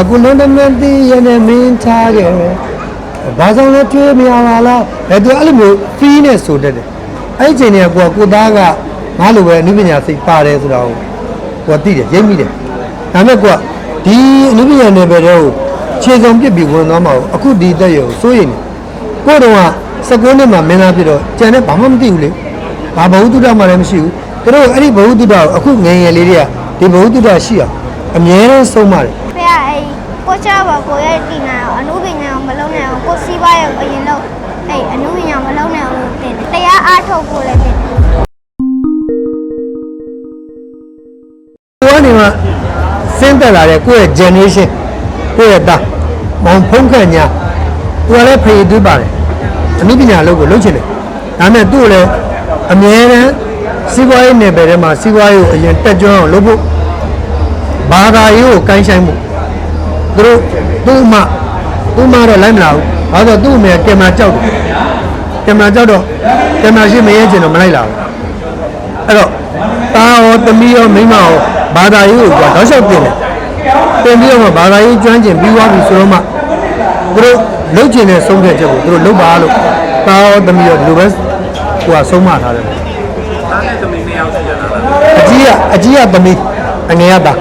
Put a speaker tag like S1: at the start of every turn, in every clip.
S1: အခုလုံးတမန်တီးရနေမင်းထားခဲ့တယ်ဘာကြောင့်လဲတွေးမရပါလားအဲသူအဲ့လိုမျိုးဖီးနဲ့ဆိုတတ်တယ်အဲ့ဒီချိန်တွေကကိုကကိုသားကငါလိုပဲအနုပညာစိတ်ပါတယ်ဆိုတာကိုကိုကသိတယ်ရိပ်မိတယ်ဒါပေမဲ့ကိုကဒီအနုပညာနယ်ပယ်တွေကိုခြေစုံပြစ်ပြီးဝင်သွားမှာကိုအခုဒီတက်ရုံစိုးရိမ်နေကိုတော့က19နှစ်မှာမင်းသားဖြစ်တော့ကြံတဲ့ဘာမှမသိဘူးလေဘာဘဝတုဒ္ဒမှလည်းမရှိဘူးသူတို့အဲ့ဒီဘဝတုဒ္ဒကိုအခုငယ်ငယ်လေးတွေကဒီဘဝတုဒ္ဒရှိအောင်အမြဲတမ်းဆုံးမတယ်
S2: ဖေ ကအဲ့ကိုချပါကိုရဲ့တီနာအောင်အနုပညာအောင်မလုံးနဲ့အောင်ကိုစီးပွားရေးအရင်လို့အဲ့အနုပညာမလုံးနဲ့အောင်လို့တင်တယ်တရားအားထုတ်ဖို့လည်းတင်တယ်
S1: ကိုကနေမှစဉ်းတက်လာတဲ့ကိုယ့်ရဲ့ generation ကိုယ့်ရဲ့သားမောင်ဖုံးခန့်ညာသူကလည်းဖေးသွေးပါတယ်အနုပညာလုပ်ကိုလုပ်ချင်တယ်ဒါပေမဲ့သူ့ကိုလည်းအမြဲတမ်းစီးပွားရေးနယ်ပယ်ထဲမှာစီးပွားရေးကိုအရင်တက်ကြွအောင်လုပ်ဖို့ဘာသာရေးကိုကိုင်းဆိုင်မှု သူတို့သူ့အမသူ့အမတော့လိုက်မလာဘူးဘာလို့လဲသူ့အမေကကင်မရာကြောက်တယ်ကင်မရာကြောက်တော့ကင်မရာရှိမရဲချင်တော့မလိုက်လာဘူးအဲ့တော့တာရောသမီးရောမိန်းမရောဘာသာရေးကိုကြောက်တော့လျှောက်ပြင်တယ်ပြင်ပြီးတော့မှဘာသာရေးကျွမ်းကျင်ပြီးသွားပြီဆိုတော့မှသူတို့လုတ်ကျင်တဲ့ဆုံးဖြတ်ချက်ကိုသူတို့လုတ်ပါလို့တာရောသမီးရောဒီလိုပဲဟိုကဆုံးမထားတယ်
S3: သားနဲ့သမီးနှစ်ယောက်ရှိကြတာလား
S1: အကြီးကအကြီးကသမီးအငယ်ကသား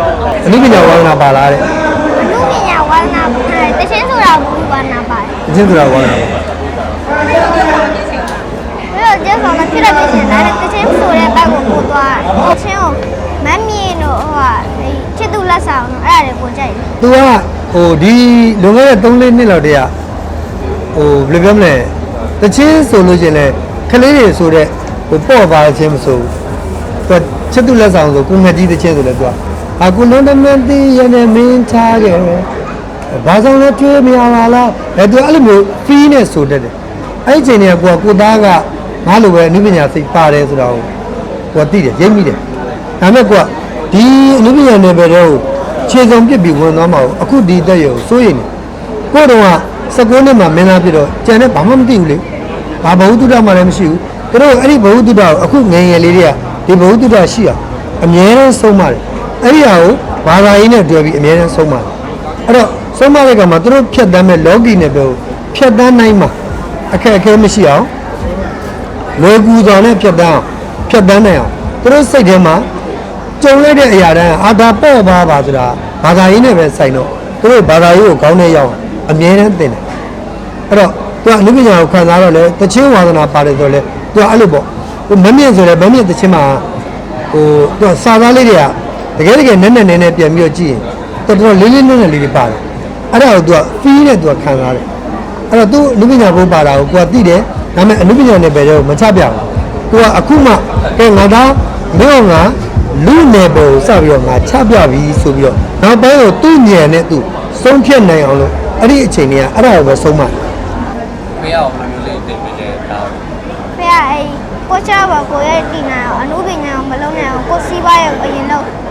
S1: အနည်းပညာဝါသနာပါလာတဲ့
S2: အနုပညာဝါသနာပါတယ် တချင်းဆိုတာဘူးဝါသနာပါတယ်
S1: အချင်းဆိုတာဝါသနာပါ
S2: ပြီးတော့ကျဆောင်မဖြစ်ရတဲ့ရှင်လည်းတချင်းဆိုတဲ့ဘက်ကိုပို့သွားတယ်တချင်းကိုမမြင်တော့ဟိုဟာအဲ့ချစ်သူလက်ဆောင်တော့အဲ့ဒါတွေပို့ကြိုက်တယ်
S1: သူကဟိုဒီလွန်ခဲ့တဲ့3-4နှစ်လောက်တည်းကဟိုဘယ်လိုပြောမလဲတချင်းဆိုလို့ရှရင်လေကလေးတွေဆိုတဲ့ဟိုပေါ့ပါချင်းမဆိုဘူးသူကချစ်သူလက်ဆောင်ဆိုကိုငှက်ကြီးတစ်ချင်းဆိုလဲသူကအခုလုံးတမန်တီးရနေမင်းထားခဲ့တယ် ဘာကြောင့်လဲတွေးမရပါလားအဲသူအဲ့လိုမျိုးဖီးနဲ့ဆိုတတ်တယ်အဲ့ဒီချိန်တွေကကိုကကိုသားကငါလိုပဲအနုပညာစိတ်ပါတယ်ဆိုတာကိုကိုကသိတယ်ရိပ်မိတယ်ဒါပေမဲ့ကိုကဒီအနုပညာနယ်ပယ်တွေကိုခြေစုံပြစ်ပြီးဝင်သွားမှာကိုအခုဒီတက်ရုံစိုးရိမ်နေကိုတော့က19နှစ်မှာမင်းသားဖြစ်တော့ကြံတဲ့ဘာမှမသိဘူးလေဘာဘဝတုဒ္ဒမှလည်းမရှိဘူးသူတို့အဲ့ဒီဘဝတုဒ္ဒကိုအခုငယ်ငယ်လေးတွေကဒီဘဝတုဒ္ဒရှိအောင်အမြဲတမ်းဆုံးမတယ်အဲ့ဒီဟာကိုဘာသာရေးနဲ့တွဲပြီးအမြဲတမ်းဆုံးမတယ် အဲ့တော့ဆုံးမတဲ့ကမှာသူတို့ဖြတ်တမ်းမဲ့လောကီနဲ့ပြောဖြတ်တမ်းနိုင်မှာအခက်အခဲမရှိအောင်လွယ်ကူစွာနဲ့ဖြတ်တန်းအောင်ဖြတ်တန်းနိုင်အောင်သူတို့စိတ်ထဲမှာကြုံရတဲ့အရာတိုင်းအာသာပေါ့ပါပါဆိုတာဘာသာရေးနဲ့ပဲဆိုင်တော့သူတို့ဘာသာရေးကိုခေါင်းထဲရောက်အောင်အမြဲတမ်းသင်တယ်အဲ့တော့သူကအနုပညာကိုခံစားတော့လေတချင်းဝါသနာပါတယ်ဆိုတော့လေသူကအဲ့လိုပေါ့ဟိုမမြင့်ဆိုလေမမြင့်တချင်းမှာဟိုသူကစာသားလေးတွေကတကယ်တကယ်နက်နက်နဲနဲပြန်ပြီးတော့ကြည့်ရင် တော်တော်လေးလေးနက်နက်လေးတွေပါတယ်အဲ့ဒါကိုသူကဖီးနဲ့သူကခံစားတယ်အဲ့တော့သူအနုပညာဘုံပါတာကိုကိုကသိတယ်ဒါပေမဲ့အနုပညာနယ်ပယ်တွေကိုမချပြဘူးကိုကအခုမှကဲငါသားမြို့ငါလူနယ်ပယ်ကိုစပြီးတော့ငါချပြပြီဆိုပြီးတော့နောက်ပိုင်းကိုသူ့ညံနဲ့သူဆုံးဖြတ်နိုင်အောင်လို့အဲ့ဒီအချိန်တွေကအဲ့ဒါကိုပဲဆုံးမ
S3: ဖေးအောင်မျိုးလေးတင်ပေးတဲ့သား
S2: ဖေကအဲ့ကိုချပါကိုရဲ့တီနာအောင်အနုပညာအောင်မလုံးနဲ့အောင်ကိုစီးပွားရေးအရင်လို့အဲ့အနုပညာမလုံးနဲ့အောင်လို့တင်တယ်တရားတရားအားထုတ်ဖို့လည်းတင်တ